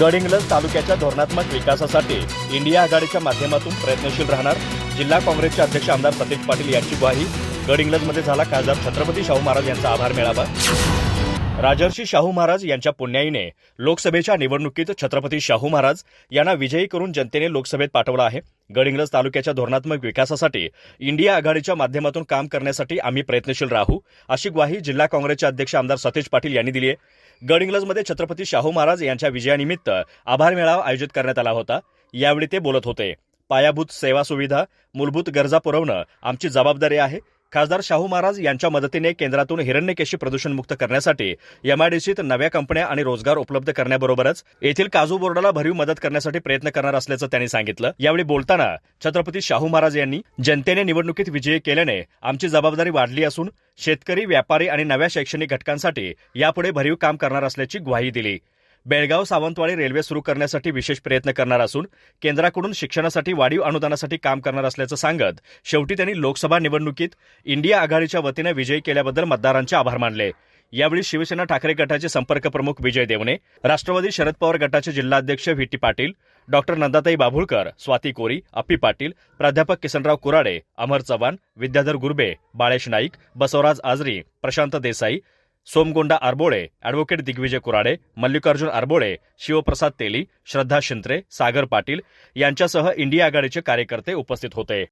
गडहिंग्लज तालुक्याच्या धोरणात्मक विकासासाठी इंडिया आघाडीच्या माध्यमातून प्रयत्नशील राहणार जिल्हा काँग्रेसचे अध्यक्ष आमदार सतीश पाटील यांची ग्वाही. गडहिंग्लजमध्ये झाला खासदार छत्रपती शाहू महाराज यांचा आभार मेळावा. राजर्षी शाहू महाराज यांच्या पुण्याईने लोकसभेच्या निवडणुकीत छत्रपती शाहू महाराज यांना विजयी करून जनतेने लोकसभेत पाठवलं आहे. गडिंग्लज तालुक्याच्या धोरणात्मक विकासासाठी इंडिया आघाडीच्या माध्यमातून काम करण्यासाठी आम्ही प्रयत्नशील राहू अशी ग्वाही जिल्हा काँग्रेसचे अध्यक्ष आमदार सतेज पाटील यांनी दिली आहे. गडिंग्लजमध्ये छत्रपती शाहू महाराज यांच्या विजयानिमित्त आभार मेळावा आयोजित करण्यात आला होता. यावेळी ते बोलत होते. पायाभूत सेवा सुविधा मूलभूत गरजा पुरवणं आमची जबाबदारी आहे. खासदार शाहू महाराज यांच्या मदतीने केंद्रातून हिरण्यकेशी प्रदूषणमुक्त करण्यासाठी एमआयडीसीत नव्या कंपन्या आणि रोजगार उपलब्ध करण्याबरोबरच येथील काजू बोर्डाला भरीव मदत करण्यासाठी प्रयत्न करणार असल्याचं त्यांनी सांगितलं. यावेळी बोलताना छत्रपती शाहू महाराज यांनी जनतेने निवडणुकीत विजयी केल्याने आमची जबाबदारी वाढली असून शेतकरी व्यापारी आणि नव्या शैक्षणिक घटकांसाठी यापुढे भरीव काम करणार असल्याची ग्वाही दिली. बेळगाव सावंतवाडी रेल्वे सुरू करण्यासाठी विशेष प्रयत्न करणार असून केंद्राकडून शिक्षणासाठी वाढीव अनुदानासाठी काम करणार असल्याचं सांगत शेवटी त्यांनी लोकसभा निवडणुकीत इंडिया आघाडीच्या वतीनं विजयी केल्याबद्दल मतदारांचे आभार मानले. यावेळी शिवसेना ठाकरे गटाचे संपर्क प्रमुख विजय देवणे राष्ट्रवादी शरद पवार गटाचे जिल्हाध्यक्ष V T Patil doctor Nandatai Babhulkar Swati Kori Appi Patil प्राध्यापक किसनराव कुराडे अमर चव्हाण विद्याधर गुरबे बाळेश नाईक बसवराज आजरी प्रशांत देसाई सोमगोंडा आरबोळे अॅडव्होकेट दिग्विजय कुराडे मल्लिकार्जुन आरबोळे शिवप्रसाद तेली श्रद्धा शिंत्रे सागर पाटील यांच्यासह इंडिया आघाडीचे कार्यकर्ते उपस्थित होते